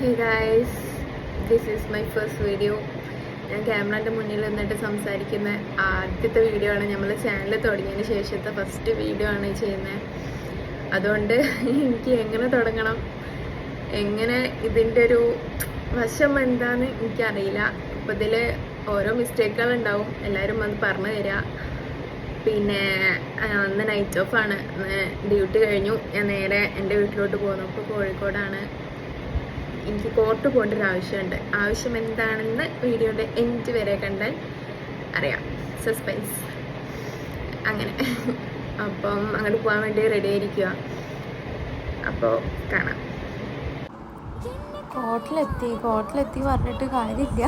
Hey guys this is my first video ഞാൻ ക്യാമറന്റെ മുന്നിൽ നിന്നിട്ട് സംസാരിക്കുന്ന ആദ്യത്തെ വീഡിയോ ആണ്. നമ്മൾ ചാനൽ തുടങ്ങിയതിന് ശേഷത്തെ ഫസ്റ്റ് വീഡിയോ ആണ് ചെയ്യുന്നത് അതുകൊണ്ട് എനിക്ക് എങ്ങനെ തുടങ്ങണം? എങ്ങനെ ഇതിന്റെ ഒരു വശം എന്താന്ന് എനിക്കറിയില്ല. അപ്പോൾ ഇതിൽ ഓരോ മിസ്റ്റേക്കുകൾ ഉണ്ടാവും. എല്ലാവരും വന്ന് പറഞ്ഞു തരിക പിന്നെ അന്ന് നൈറ്റ് ഓഫാണ് ഡ്യൂട്ടി കഴിഞ്ഞു. ഞാൻ നേരെ എന്റെ വീട്ടിലോട്ട് പോകുന്നു. അപ്പോൾ കോഴിക്കോടാണ്. എനിക്ക് കോർട്ട് പോകേണ്ട ഒരു ആവശ്യമുണ്ട്. ആവശ്യം എന്താണെന്ന് വീഡിയോയുടെ എൻഡ് വരെ കണ്ടാൽ അറിയാം. സസ്പെൻസ് അങ്ങനെ. അപ്പം അങ്ങോട്ട് പോകാൻ വേണ്ടി റെഡി ആയിരിക്കുക. അപ്പോൾ കാണാം. കോട്ടിലെത്തി. കോട്ടിലെത്തി പറഞ്ഞിട്ട് കാര്യമില്ല.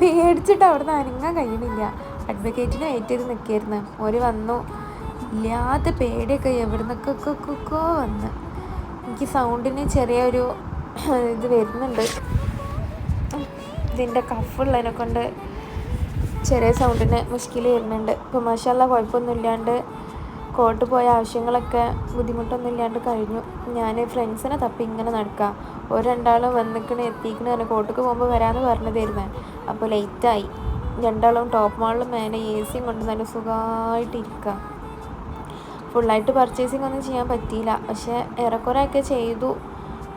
പേടിച്ചിട്ട് അവിടെ നിന്ന് അനങ്ങാൻ കഴിയണില്ല അഡ്വക്കേറ്റിന് വെയിറ്റ് നിൽക്കായിരുന്നു. ഒരു വന്നു. ഇല്ലാത്ത പേടിയൊക്കെ എവിടെ നിന്നൊക്കെ വന്ന്. എനിക്ക് സൗണ്ടിന് ചെറിയൊരു ഇത് വരുന്നുണ്ട്. ഇതിന്റെ കഫുള്ളതിനെ കൊണ്ട് ചെറിയ സൗണ്ടിന് മുഷ്കിൽ വരുന്നുണ്ട്. ഇപ്പോൾ മഷാല കുഴപ്പമൊന്നുമില്ലാണ്ട് കോട്ട് പോയ ആവശ്യങ്ങളൊക്കെ ബുദ്ധിമുട്ടൊന്നും ഇല്ലാണ്ട് കഴിഞ്ഞു. ഞാൻ ഫ്രണ്ട്സിനെ തപ്പി ഇങ്ങനെ നടക്കുക ഒരു രണ്ടാളും വന്നിക്കണ് എത്തിക്കണ് തന്നെ കോട്ടക്ക് പോകുമ്പോൾ വരാമെന്ന് പറഞ്ഞതായിരുന്നു. അപ്പോൾ ലേറ്റായി രണ്ടാളും ടോപ്പ് മാളിലും മേലെ എ സിയും കൊണ്ട് നല്ല സുഖമായിട്ട് ഇരിക്കുക ഫുള്ളായിട്ട് പർച്ചേസിംഗ് ഒന്നും ചെയ്യാൻ പറ്റിയില്ല. പക്ഷേ ഏറെക്കുറെ ഒക്കെ ചെയ്തു.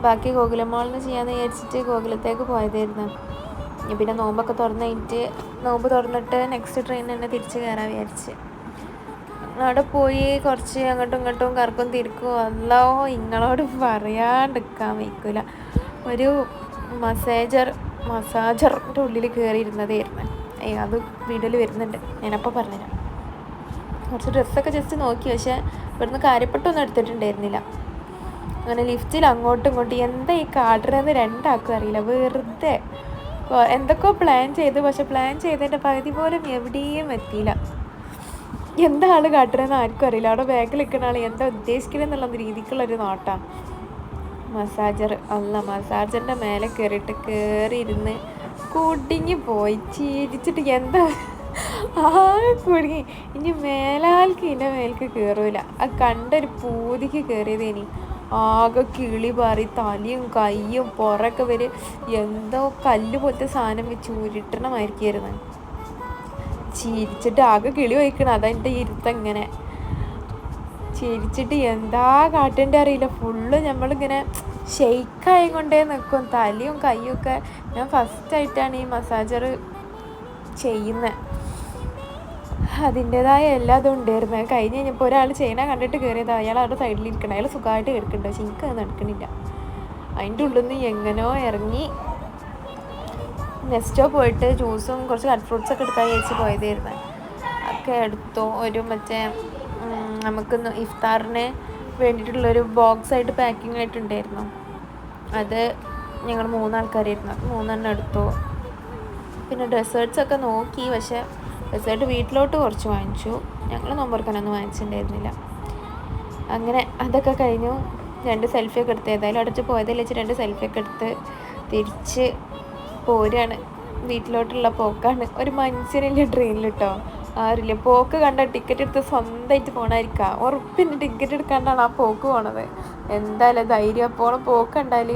ബാക്കി ഗോകുലം ചെയ്യാന്ന് വിചാരിച്ചിട്ട് ഗോകുലത്തേക്ക് പോയതായിരുന്നു. പിന്നെ നോമ്പൊക്കെ തുറന്ന് കഴിഞ്ഞിട്ട് നോമ്പ് തുറന്നിട്ട് നെക്സ്റ്റ് ട്രെയിൻ തന്നെ തിരിച്ച് കയറാൻ വിചാരിച്ച്. അവിടെ പോയി കുറച്ച് അങ്ങോട്ടും ഇങ്ങോട്ടും കറക്കും തിരിക്കും. അല്ലോ ഇങ്ങളോട് പറയാണ്ടിരിക്കാൻ വയ്ക്കില്ല ഒരു മസാജർ മസാജറിന്റെ ഉള്ളിൽ കയറിയിരുന്നതായിരുന്നു ഏയ് അത് വീഡിയോയിൽ വരുന്നുണ്ട്. ഞാനപ്പോൾ പറഞ്ഞുതരാം. കുറച്ച് ഡ്രസ്സൊക്കെ ജസ്റ്റ് നോക്കി. പക്ഷേ ഇവിടുന്ന് കാര്യപ്പെട്ടൊന്നും എടുത്തിട്ടുണ്ടായിരുന്നില്ല. അങ്ങനെ ലിഫ്റ്റിൽ അങ്ങോട്ടും ഇങ്ങോട്ടും എന്താ ഈ കാട്ടറെന്ന് രണ്ടാൾക്കും അറിയില്ല. വെറുതെ. എന്തൊക്കെയോ പ്ലാൻ ചെയ്തു. പക്ഷെ പ്ലാൻ ചെയ്തതിന്റെ പകുതി പോലും എവിടെയും എത്തിയില്ല. എന്താണ് കാട്ടണെന്ന് ആർക്കും അറിയില്ല. അവിടെ ബാഗിൽ നിൽക്കുന്ന ആൾ എന്താ ഉദ്ദേശിക്കുന്നത് എന്നുള്ള രീതിക്കുള്ളൊരു നോട്ടാണ് മസാജർ അല്ല മസാജറിന്റെ മേലെ കയറിയിട്ട് കയറി ഇരുന്ന് കുടുങ്ങി പോയി. ചിരിച്ചിട്ട് എന്താ? ആ കുടുങ്ങി. ഇനി മേലാൽക്ക് ഇതിന്റെ മേൽക്ക് കയറൂല ആ കണ്ടൊരു പൂതിക്ക് കയറിയത് ഇനി ആകെ കിളി പാറി തലയും കൈയും പുറമൊക്കെ വരെ എന്തോ കല്ല് പോലത്തെ സാധനം വെച്ച് ഉരുട്ടണമായിരിക്കായിരുന്നു. ചിരിച്ചിട്ട് ആകെ കിളി വഹിക്കണം അതാ എന്റെ ഇരുത്തം ഇങ്ങനെ. ചിരിച്ചിട്ട് എന്താ കാട്ടേണ്ട അറിയില്ല. ഫുള്ള് നമ്മളിങ്ങനെ ഷെയ്ക്കായി കൊണ്ടേ നിൽക്കും തലയും കൈയും ഒക്കെ ഞാൻ ഫസ്റ്റായിട്ടാണ് ഈ മസാജർ ചെയ്യുന്നത് അതിന്റെതായ എല്ലാ ഇതും ഉണ്ടായിരുന്നു. കഴിഞ്ഞ് കഴിഞ്ഞപ്പോൾ ഒരാൾ ചെയ്യണ കണ്ടിട്ട് കയറിയത്. അയാൾ അവിടെ സൈഡിൽ ഇരിക്കണം അയാൾ സുഖമായിട്ട് കിടക്കുന്നുണ്ട്. പക്ഷെ എനിക്ക് അത് നടക്കണില്ല. അതിന്റെ ഉള്ളിൽ നിന്ന് എങ്ങനെയോ ഇറങ്ങി നെക്സ്റ്റോ പോയിട്ട് ജ്യൂസും കുറച്ച് കട്ട് ഫ്രൂട്ട്സ് ഒക്കെ എടുക്കാൻ ചേച്ചി പോയതായിരുന്നു. ഒക്കെ എടുത്തു ഒരു മറ്റേ നമുക്ക് ഇഫ്താറിന് വേണ്ടിയിട്ടുള്ളൊരു ബോക്സ് ആയിട്ട് പാക്കിംഗ് ആയിട്ടുണ്ടായിരുന്നു. അത് ഞങ്ങൾ മൂന്നാൾക്കാരായിരുന്നു. മൂന്നെണ്ണം എടുത്തു. പിന്നെ ഡെസേർട്സ് ഒക്കെ നോക്കി. പക്ഷെ ഡെസേർട്ട് വീട്ടിലോട്ട് കുറച്ച് വാങ്ങിച്ചു. ഞങ്ങൾ നോമ്പറക്കാനൊന്നും വാങ്ങിച്ചിട്ടുണ്ടായിരുന്നില്ല. അങ്ങനെ അതൊക്കെ കഴിഞ്ഞു. രണ്ട് സെൽഫി ഒക്കെ എടുത്ത്. ഏതായാലും അടച്ച് പോയതിൽ വെച്ച് രണ്ട് സെൽഫി ഒക്കെ എടുത്ത് തിരിച്ച് പോരാണ്. വീട്ടിലോട്ടുള്ള പോക്കാണ്. ഒരു മനുഷ്യനില്ല ട്രെയിനിൽ കേട്ടോ ആരില്ല? പോക്ക് കണ്ട ടിക്കറ്റ് എടുത്ത് സ്വന്തമായിട്ട് പോകണമായിരിക്കാം ഉറപ്പിന് ടിക്കറ്റ് എടുക്കാണ്ടാണ് ആ പോക്ക് പോണത്. എന്തായാലും ധൈര്യം പോണ. പോക്ക് കണ്ടാൽ